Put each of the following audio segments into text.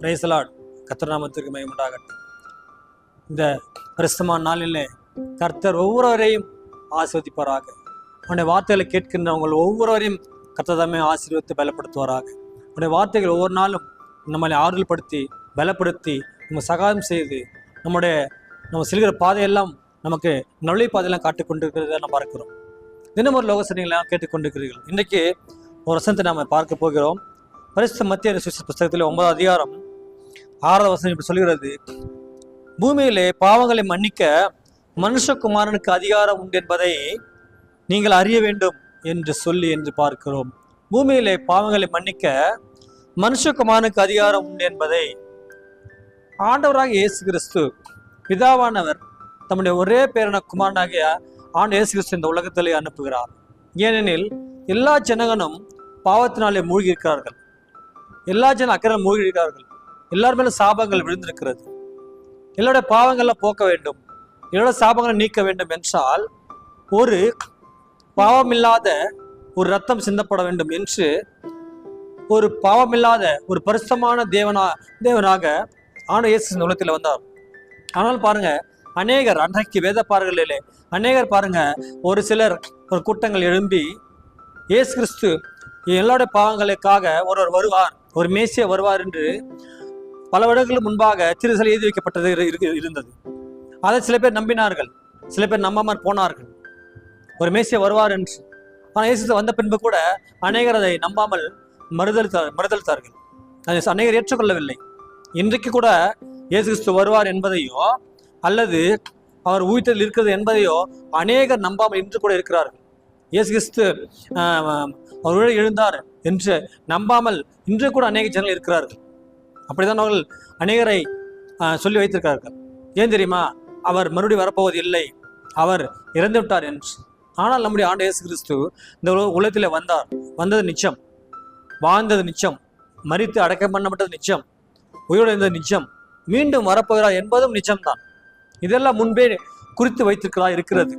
பிரைசலாட் கத்திரநாமத்திற்கு மயமுண்டாகட்டும் இந்த பரிசுமான நாளிலே கர்த்தர் ஒவ்வொருவரையும் ஆசிர்வதிப்பாராக. உன்னுடைய வார்த்தைகளை கேட்கின்றவங்கள் ஒவ்வொருவரையும் கர்த்ததாமே ஆசீர்வத்து பலப்படுத்துவாராக. உன்னுடைய வார்த்தைகள் ஒவ்வொரு நாளும் நம்மளை ஆறுதல்படுத்தி பலப்படுத்தி நம்ம சகாயம் செய்து நம்முடைய நம்ம செல்கிற பாதையெல்லாம் நமக்கு நுழை பாதையெல்லாம் காட்டிக்கொண்டிருக்கிறத நம்ம பார்க்கிறோம். தினமொரு ஒரு கேட்டுக்கொண்டிருக்கிறீர்கள் இன்றைக்கு ஒரு வசனத்தை நாம் பார்க்க போகிறோம். பரிசு மத்திய அரசு புஸ்தகத்தில் ஒன்பதாம் அதிகாரம் ஆறாவது வசனம் இப்படி சொல்கிறது. பூமியிலே பாவங்களை மன்னிக்க மனுஷகுமாரனுக்கு அதிகாரம் உண்டு என்பதை நீங்கள் அறிய வேண்டும் என்று சொல்லி என்று பார்க்கிறோம். பூமியிலே பாவங்களை மன்னிக்க மனுஷகுமாரனுக்கு அதிகாரம் உண்டு என்பதை ஆண்டவராக இயேசு கிறிஸ்து பிதாவானவர் தம்முடைய ஒரே பேரான குமாரனாகிய ஆண்டு இயேசு கிறிஸ்து இந்த உலகத்திலே அனுப்புகிறார். ஏனெனில் எல்லா ஜனகனும் பாவத்தினாலே மூழ்கி இருக்கிறார்கள் எல்லா ஜன அக்கறை மூழ்கிடுகிறார்கள் எல்லார் மேலும் சாபங்கள் விழுந்திருக்கிறது. எல்லாருடைய பாவங்களை போக்க வேண்டும். எல்லாரோட சாபங்களை நீக்க வேண்டும் என்றால் ஒரு பாவமில்லாத ஒரு ரத்தம் சிந்தப்பட வேண்டும் என்று ஒரு பாவமில்லாத ஒரு பரிசுத்தமான தேவனா தேவனாக ஆன இயேசு இந்த உலகத்தில் வந்தார். ஆனால் பாருங்க அநேகர் அன்றைக்கு வேதப்பார்களிலே அநேகர் பாருங்க ஒரு சிலர் ஒரு கூட்டங்கள் எழும்பி இயேசு கிறிஸ்து எல்லாருடைய பாவங்களுக்காக ஒருவர் வருவார். ஒரு மேசிய வருவார் என்று பல வருடங்களுக்கு முன்பாக திருசலை எழுதி வைக்கப்பட்டது இரு- இருந்தது. அதை சில பேர் நம்பினார்கள். சில பேர் நம்பாமல் போனார்கள். ஒரு மேசிய வருவார் என்று. ஆனால் இயேசு வந்த பின்பு கூட அநேகர் அதை நம்பாமல் மறுதளித்தார் மறுதளித்தார்கள் அதை அநேகர் ஏற்றுக்கொள்ளவில்லை. இன்றைக்கு கூட இயேசு கிறிஸ்து வருவார் என்பதையோ அல்லது அவர் உயிர்த்தல் இருக்கிறது என்பதையோ அநேகர் நம்பாமல் இன்று கூட இருக்கிறார்கள். இயேசு கிறிஸ்து அவர் எழுந்தார். என்று நம்பாமல் இன்று கூட அநேக ஜனங்கள் இருக்கிறார்கள். அப்படிதான் அவர்கள் அநேகரை சொல்லி வைத்திருக்கிறார்கள். ஏன் தெரியுமா? அவர் மறுபடியும் வரப்போவது இல்லை. அவர் இறந்து விட்டார் என்று. ஆனால் நம்முடைய ஆண்டு இயேசு கிறிஸ்து இந்த உலகத்தில் வந்தார். வந்தது நிச்சயம். வாழ்ந்தது நிச்சயம். மறித்து அடக்கம் பண்ணப்பட்டது நிச்சயம். உயிரிழந்தது நிச்சயம். மீண்டும் வரப்போகிறார் என்பதும் நிச்சயம்தான். இதெல்லாம் முன்பே குறித்து வைத்திருக்கிறதா இருக்கிறது.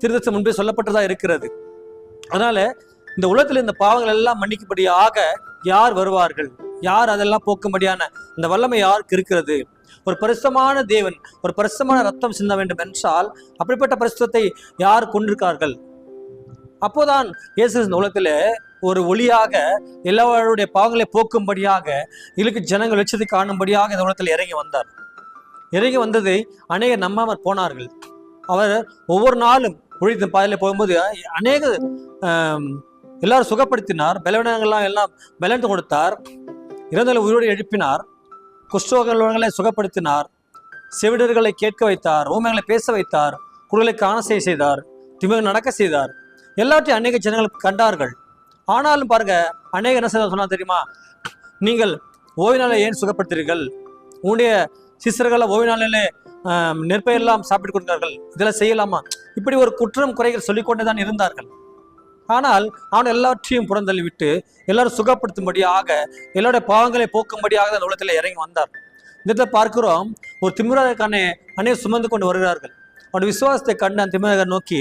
திருதசம் முன்பே சொல்லப்பட்டதா இருக்கிறது. அதனால இந்த உலகத்தில் இந்த பாவங்கள் எல்லாம் மன்னிக்கும்படியாக யார் வருவார்கள்? யார் அதெல்லாம் போக்கும்படியான இந்த வல்லமை யாருக்கு இருக்கிறது ஒரு பரிசுத்தமான தேவன் ஒரு பரிசுத்தமான ரத்தம் சிந்த வேண்டும் என்றால் அப்படிப்பட்ட பரிசுத்தத்தை யார் கொண்டிருக்கார்கள்? அப்போதான் இயேசு இந்த உலகத்தில் ஒரு ஒளியாக எல்லாருடைய பாவங்களை போக்கும்படியாக இழுக்கு ஜனங்கள் வெளிச்சத்தை காணும்படியாக இந்த உலகத்தில் இறங்கி வந்தார். இறங்கி வந்ததை அநேகர் நம்பாமற் போனார்கள். அவர் ஒவ்வொரு நாளும் ஒழித்து பாதையில் போகும்போது அநேக எல்லாரும் சுகப்படுத்தினார். பலவீனங்கள்லாம் எல்லாம் பலன் கொடுத்தார். இறந்தலை உயிரோடு எழுப்பினார். குஷ்டோகங்களை சுகப்படுத்தினார். செவிடர்களை கேட்க வைத்தார். ஊமைகளை பேச வைத்தார். குடலை காண செய்ய செய்தார். திமிர் நடக்க செய்தார். எல்லாத்தையும் அநேக ஜனங்கள் கண்டார்கள். ஆனாலும் பாருங்க அநேக என்ன செய்தார் சொன்னா தெரியுமா? நீங்கள் ஓய்வு ஏன் சுகப்படுத்துறீர்கள்? உன்னுடைய சிசர்களை ஓய்வு நாளிலே நெற்பயிரெல்லாம் சாப்பிட்டு கொண்டார்கள் இதெல்லாம் செய்யலாமா? இப்படி ஒரு குற்றம் குறைகள் சொல்லிக்கொண்டே தான் இருந்தார்கள். ஆனால் அவன் எல்லாவற்றையும் புறந்தள்ளி விட்டு எல்லாரும் சுகப்படுத்தும்படியாக எல்லாருடைய பாவங்களை போக்கும்படியாக அந்த உலகத்தில் இறங்கி வந்தார். இந்த பார்க்கிறோம் ஒரு திமிராதக்கான அநேக சுமந்து கொண்டு வருகிறார்கள். அவன் விசுவாசத்தை கண்டு அந்த திமிரகர் நோக்கி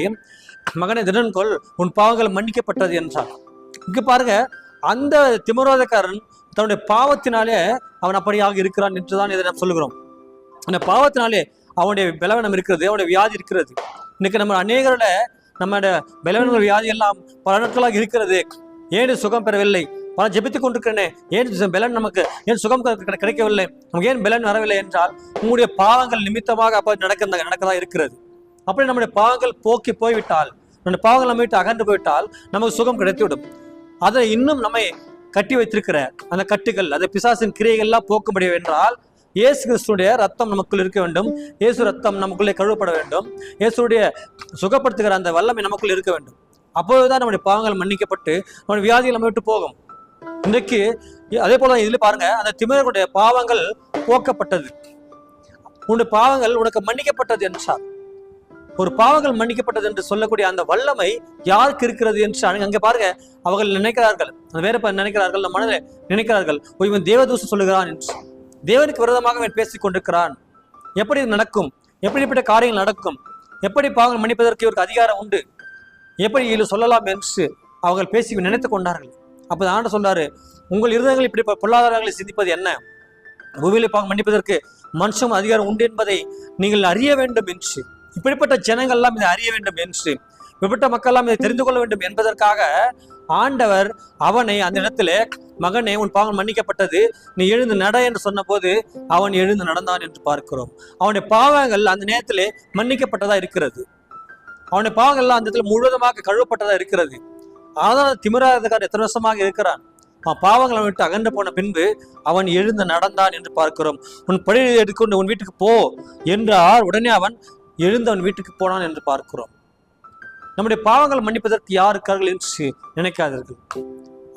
மகனை திடன்கொள் உன் பாவங்கள் மன்னிக்கப்பட்டது என்றான். இங்கே பாருங்க அந்த திமிரோதக்காரன் தன்னுடைய பாவத்தினாலே அவன் அப்படியாக இருக்கிறான் என்றுதான் இதை நாம் சொல்லுகிறோம். அந்த பாவத்தினாலே அவனுடைய பலவீனம் இருக்கிறது அவனுடைய வியாதி இருக்கிறது. இன்னைக்கு நம்ம அநேகரோட நம்மளோட பலவீனங்கள் வியாதி எல்லாம் பல நாட்களாக இருக்கிறது. ஏன் சுகம் பெறவில்லை? பல ஜெபித்துக் கொண்டிருக்கிறேனே. ஏன் பலன் நமக்கு ஏன் சுகம் கிடைக்கவில்லை? நமக்கு ஏன் பலன் வரவில்லை என்றால் உங்களுடைய பாவங்கள் நிமித்தமாக அப்போ நடக்க நடக்கதான் இருக்கிறது. அப்படி நம்முடைய பாவங்கள் போக்கி போய்விட்டால் நம்முடைய பாவங்கள் நம்ம விட்டு அகன்று போய்விட்டால் நமக்கு சுகம் கிடைத்துவிடும். அதை இன்னும் நம்மை கட்டி வைத்திருக்கிற அந்த கட்டுகள் அந்த பிசாசின் கிரியைகள்லாம் போக்க முடியும் என்றால் இயேசு கிறிஸ்துடைய ரத்தம் நமக்குள் இருக்க வேண்டும். இயேசு ரத்தம் நமக்குள்ளே கழுவப்பட வேண்டும். இயேசுடைய சுகப்படுத்துகிற அந்த வல்லமை நமக்குள் இருக்க வேண்டும். அப்போதுதான் நம்முடைய பாவங்கள் மன்னிக்கப்பட்டு நம்முடைய வியாதிகள் நம்ம விட்டு போகும். இன்றைக்கு அதே போல இதில் பாருங்க அந்த திமிரனுடைய பாவங்கள் போக்கப்பட்டது. உன்னுடைய பாவங்கள் உனக்கு மன்னிக்கப்பட்டது என்றார். ஒரு பாவங்கள் மன்னிக்கப்பட்டது என்று சொல்லக்கூடிய அந்த வல்லமை யாருக்கு இருக்கிறது என்று அங்கே பாருங்க அவர்கள் நினைக்கிறார்கள். அந்த வேற நினைக்கிறார்கள் நம்ம மனதில் நினைக்கிறார்கள். "ஓ, இவன் தேவதூசம் சொல்லுகிறான் என்று. தேவனுக்கு விரோதமாக அவன் பேசிக் கொண்டிருக்கிறான் எப்படி இது நடக்கும்? எப்படிப்பட்ட காரியங்கள் நடக்கும்? எப்படி பாவங்கள் மன்னிப்பதற்கு இவருக்கு அதிகாரம் உண்டு? எப்படி இது சொல்லலாம் என்று அவர்கள் பேசி நினைத்துக் கொண்டார்கள். அப்போ ஆண்டு சொல்றாரு உங்கள் இருதயங்கள் இப்படி பொருளாதாரங்களை சிந்திப்பது என்ன? பூமியில் பாவம் மன்னிப்பதற்கு மனுஷம் அதிகாரம் உண்டு என்பதை நீங்கள் அறிய வேண்டும் என்று. இப்படிப்பட்ட ஜனங்கள் எல்லாம் இதை அறிய வேண்டும் என்று. இப்படிப்பட்ட மக்கள்லாம் இதை தெரிந்து கொள்ள வேண்டும் என்பதற்காக ஆண்டவர் அவனை அந்த இடத்துல மகனே உன் பாவம் மன்னிக்கப்பட்டது. நீ எழுந்து நட என்று சொன்னபோது அவன் எழுந்து நடந்தான் என்று பார்க்கிறோம். அவனுடைய பாவங்கள் அந்த நேரத்திலே மன்னிக்கப்பட்டதா இருக்கிறது. அவனுடைய பாவங்கள்லாம் அந்த இடத்துல முழுவதுமாக கழுவப்பட்டதா இருக்கிறது. ஆனால் திமிராதக்காரன் எத்தனை வருஷமாக இருக்கிறான்? அவன் பாவங்களை விட்டு அகன்று போன பின்பு அவன் எழுந்து நடந்தான் என்று பார்க்கிறோம். உன் படி எடுத்துக்கொண்டு உன் வீட்டுக்கு போ என்றார். உடனே அவன் எழுந்து அவன் வீட்டுக்கு போனான் என்று பார்க்கிறோம். நம்முடைய பாவங்களை மன்னிப்பதற்கு யார் இருக்கார்கள் என்று நினைக்காதீர்கள்.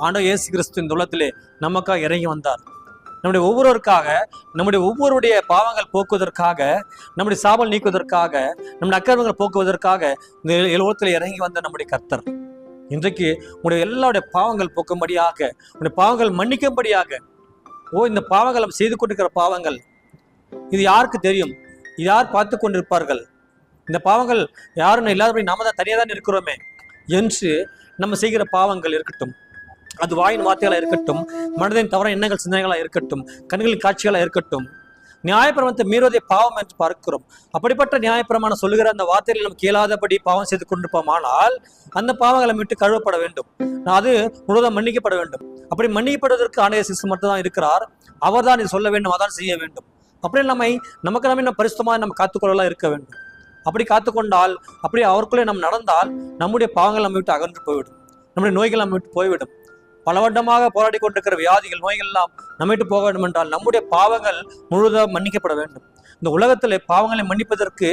ஆண்டவர் இயேசு கிறிஸ்து இந்த உலகத்திலே நமக்காக இறங்கி வந்தார். நம்முடைய ஒவ்வொருவருக்காக நம்முடைய ஒவ்வொருடைய பாவங்கள் போக்குவதற்காக நம்முடைய சாபல் நீக்குவதற்காக நம்முடைய அக்கிரமங்கள் போக்குவதற்காக இந்த உலகத்தில் இறங்கி வந்த நம்முடைய கர்த்தர். இன்றைக்கு உங்களுடைய எல்லாருடைய பாவங்கள் போக்கும்படியாக உங்களுடைய பாவங்கள் மன்னிக்கும்படியாக ஓ இந்த பாவங்கள் செய்து கொண்டிருக்கிற பாவங்கள் இது யாருக்கு தெரியும்? யார் பார்த்து கொண்டிருப்பார்கள்? இந்த பாவங்கள் யாரும் இல்லாதபடி நாம தான் தனியாக தான் இருக்கிறோமே. என்று நம்ம செய்கிற பாவங்கள் இருக்கட்டும். அது வாயின் வார்த்தைகளா இருக்கட்டும் மனதின் தவற எண்ணங்கள் சிந்தனைகளா இருக்கட்டும் கண்களின் காட்சிகளா இருக்கட்டும். நியாயப்பிரமத்தை மீறுவதை பாவம் என்று பார்க்கிறோம். அப்படிப்பட்ட நியாயப்பிரமாணம் சொல்லுகிற அந்த வார்த்தைகளை நம்ம கேளாதபடி பாவம் செய்து கொண்டிருப்போமானால் அந்த பாவங்களை விட்டு கழுவப்பட வேண்டும். அது முழுவதும் மன்னிக்கப்பட வேண்டும். அப்படி மன்னிக்கப்படுவதற்கு ஆணைய சிசு மட்டும் தான் இருக்கிறார். அவர் தான் இது சொல்ல வேண்டும் அதான் செய்ய வேண்டும். அப்படி நம்மை நமக்கு நம்ம இன்னும் பரிசுத்தமாக நம்ம காத்துக்கொள்ளலாம் இருக்க வேண்டும். அப்படி காத்துக்கொண்டால் அப்படி அவருக்குள்ளே நாம் நடந்தால் நம்முடைய பாவங்கள் நம்ம விட்டு அகன்று போய்விடும். நம்முடைய நோய்கள் நம்ம விட்டு போய்விடும். பல வருடமாக போராடி கொண்டிருக்கிற வியாதிகள் நோய்கள் எல்லாம் நம்ம விட்டு போக வேண்டும் என்றால் நம்முடைய பாவங்கள் முழுதாக மன்னிக்கப்பட வேண்டும். இந்த உலகத்தில் பாவங்களை மன்னிப்பதற்கு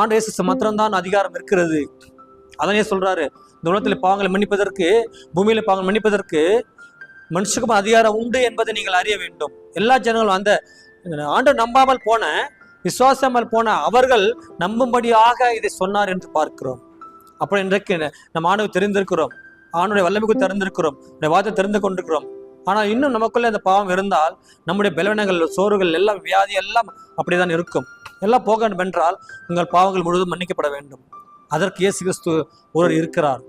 ஆண்டு மாத்திரம்தான் அதிகாரம் இருக்கிறது. அதனே சொல்றாரு. இந்த உலகத்தில் பாவங்களை மன்னிப்பதற்கு பூமியில பாவங்கள் மன்னிப்பதற்கு மனுஷனுக்கும் அதிகாரம் உண்டு என்பதை நீங்கள் அறிய வேண்டும். எல்லா ஜனங்களும் அந்த ஆண்டு நம்பாமல் போன விசுவாசாமல் போன அவர்கள் நம்பும்படியாக இதை சொன்னார் என்று பார்க்கிறோம். அப்படி இன்றைக்கு நம்ம ஆணவை தெரிந்திருக்கிறோம். ஆணுடைய வல்லமைக்கு தெரிந்திருக்கிறோம். வாதத்தை தெரிந்து கொண்டிருக்கிறோம். ஆனால் இன்னும் நமக்குள்ள அந்த பாவம் இருந்தால் நம்முடைய பலவீனங்கள் சோறுகள் எல்லாம் வியாதி எல்லாம் அப்படிதான் இருக்கும். எல்லாம் போக வேண்டும் என்றால் உங்கள் பாவங்கள் முழுவதும் மன்னிக்கப்பட வேண்டும். அதற்கு இயேசு கிறிஸ்து ஒருவர் இருக்கிறார்.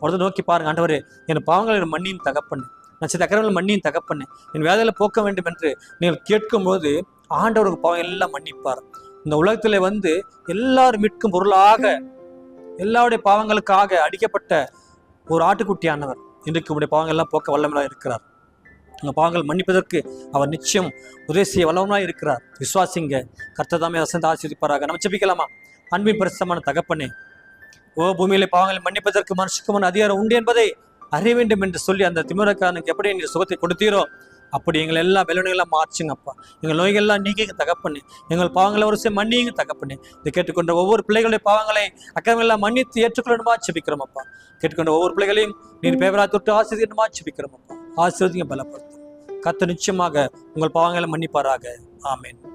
ஒருத்தர் நோக்கி பாருங்க ஆண்டவரே என் பாவங்கள் என் மண்ணின் தகப்பண்ணு நான் சில அக்கறைகள் மண்ணின் தகப்பண்ணு என் வேதையில போக்க வேண்டும் என்று நீங்கள் கேட்கும்போது ஆண்டவருக்கு பாவம் எல்லாம் மன்னிப்பார். இந்த உலகத்தில் வந்து எல்லாரும் மீட்கும் பொருளாக எல்லாருடைய பாவங்களுக்காக அடிக்கப்பட்ட ஒரு ஆட்டுக்குட்டியானவர். இன்றைக்கு உடைய பாவங்கள் எல்லாம் போக்க வல்லமலாக இருக்கிறார். உங்கள் பாவங்கள் மன்னிப்பதற்கு அவர் நிச்சயம் உதவி செய்ய வல்லவனாக இருக்கிறார். விசுவாசிங்க கர்த்ததாமே வசந்த ஆசிரிப்பாராக நம்ம செபிக்கலாமா அன்பின் பிரசமான தகப்பனே ஓ பூமியில பாவங்களை மன்னிப்பதற்கு மனுஷுக்கு அதிகாரம் உண்டு என்பதை அறிய வேண்டும் என்று சொல்லி அந்த திமுறக்காரனுக்கு எப்படி நீ சுகத்தை கொடுத்தீரோ அப்படி எங்களை எல்லா பலவீனங்களாம் மாற்றுங்கப்பா எங்கள் நோய்கள்லாம் நீக்கிங்க தகப்பண்ணு எங்கள் பாவங்களை ஒரு சில மன்னிங்க தகப்பண்ணு இதை கேட்டுக்கொண்ட ஒவ்வொரு பிள்ளைகளுடைய பாவங்களை அக்கறையெல்லாம் மன்னித்து ஏற்றுக்கொள்ளணுமா செபிக்கிறோம் அப்பா. கேட்டுக்கொண்ட ஒவ்வொரு பிள்ளைகளையும் நீ பேவரா தொட்டு ஆசிரியமா செபிக்கிறோம் அப்பா. ஆசிரியங்க பலப்படுத்தும். கத்த நிச்சயமாக உங்கள் பாவங்களை மன்னிப்பாராக. ஆமேன்.